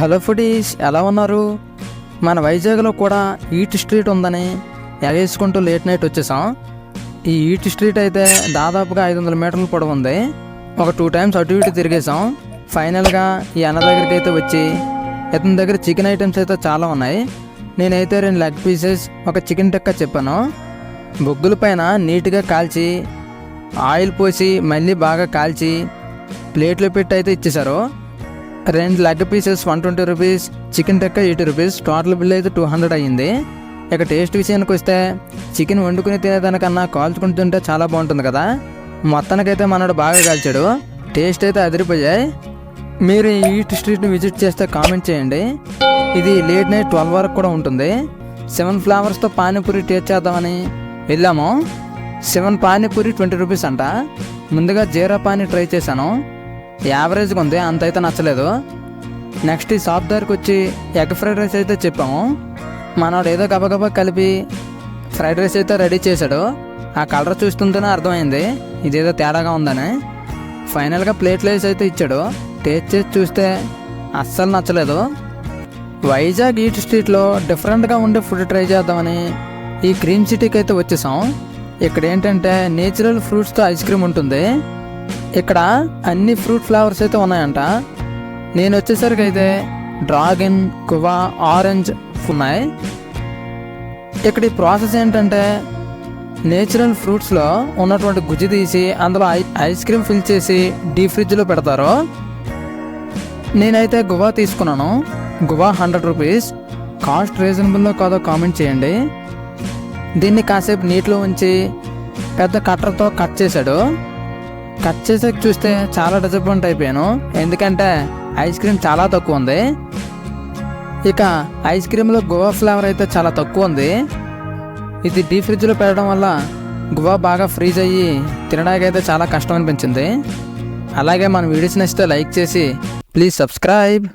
Hello foodies ఎలా ఉన్నారు? మన వైజాగ్లో కూడా ఈట్ స్ట్రీట్ ఉందని ఎగేసుకుంటూ లేట్ నైట్ వచ్చేసాం. ఈ ఈట్ స్ట్రీట్ అయితే దాదాపుగా ఐదు వందల మీటర్ల పొడవు ఉంది. ఒక టూ టైమ్స్ అటు ఇటు తిరిగేసాం ఫైనల్గా ఈ అన్న దగ్గరికి అయితే వచ్చి ఇతని దగ్గర చికెన్ ఐటమ్స్ అయితే చాలా ఉన్నాయి. నేనైతే రెండు లెగ్ పీసెస్ ఒక చికెన్ టిక్కా చెప్పాను. బొగ్గుల పైన నీట్గా కాల్చి ఆయిల్ పోసి మళ్ళీ బాగా కాల్చి ప్లేట్లో పెట్టి అయితే ఇచ్చేశారు. రెండు leg pieces one twenty rupees chicken tikka eighty rupees total bill అయితే టూ హండ్రెడ్ అయ్యింది. ఇక టేస్ట్ విషయానికి వస్తే చికెన్ వండుకుని తినేదానికన్నా కాల్చుకుని తింటే చాలా బాగుంటుంది కదా. మొత్తానికైతే మనడు బాగా కాల్చాడు. టేస్ట్ అయితే అదిరిపోయాయి. మీరు ఈస్ట్ ఈట్ స్ట్రీట్ని విజిట్ చేస్తే కామెంట్ చేయండి. ఇది లేట్ నైట్ ట్వెల్వ్ వరకు కూడా ఉంటుంది. సెవెన్ ఫ్లేవర్స్తో పానీపూరి టేస్ట్ చేద్దామని వెళ్ళాము. సెవెన్ పానీపూరి ట్వంటీ రూపీస్ అంట. ముందుగా జీరా పానీ ట్రై చేశాను. యావరేజ్గా ఉంది. అంత అయితే నచ్చలేదు. నెక్స్ట్ ఈ షాప్ దగ్గరికి వచ్చి ఎగ్ ఫ్రైడ్ రైస్ అయితే చెప్పాము. మనోడు ఏదో గబగబా కలిపి ఫ్రైడ్ రైస్ అయితే రెడీ చేశాడు. ఆ కలర్ చూస్తుంటేనే అర్థమైంది. ఇదేదో తేడాగా ఉందని. ఫైనల్గా ప్లేట్ రైస్ అయితే ఇచ్చాడు. టేస్ట్ చేసి చూస్తే అస్సలు నచ్చలేదు. వైజాగ్ ఈట్ స్ట్రీట్లో డిఫరెంట్గా ఉండే ఫుడ్ ట్రై చేద్దామని ఈ క్రీమ్ సిటీకి అయితే వచ్చేసాం. ఇక్కడ ఏంటంటే నేచురల్ ఫ్రూట్స్తో ఐస్ క్రీమ్ ఉంటుంది. ఇక్కడ అన్ని ఫ్రూట్ ఫ్లేవర్స్ అయితే ఉన్నాయంట. నేను వచ్చేసరికి అయితే డ్రాగన్ కువా ఆరెంజ్ ఉన్నాయి. ఇక్కడ ఈ ప్రాసెస్ ఏంటంటే నేచురల్ ఫ్రూట్స్లో ఉన్నటువంటి గుజ్జు తీసి అందులో ఐ ఐస్ క్రీమ్ ఫిల్ చేసి డీ ఫ్రిడ్జ్లో పెడతారు. నేనైతే గువా తీసుకున్నాను. Guava hundred rupees. కాస్ట్ రీజనబుల్లో కాదో కామెంట్ చేయండి. దీన్ని కాసేపు నీటిలో ఉంచి పెద్ద కట్టర్తో కట్ చేశాడు. కట్ చేసాక చూస్తే చాలా డిసప్పాయింట్ అయిపోయాను. ఎందుకంటే ఐస్ క్రీమ్ చాలా తక్కువ ఉంది. ఇక ఐస్ క్రీమ్లో గువా ఫ్లేవర్ అయితే చాలా తక్కువ ఉంది. ఇది డీ ఫ్రిడ్జ్లో పెట్టడం వల్ల గువా బాగా ఫ్రీజ్ అయ్యి తినడానికి అయితే చాలా కష్టం అనిపించింది. అలాగే మన వీడియోస్ నచ్చితే లైక్ చేసి ప్లీజ్ సబ్స్క్రైబ్.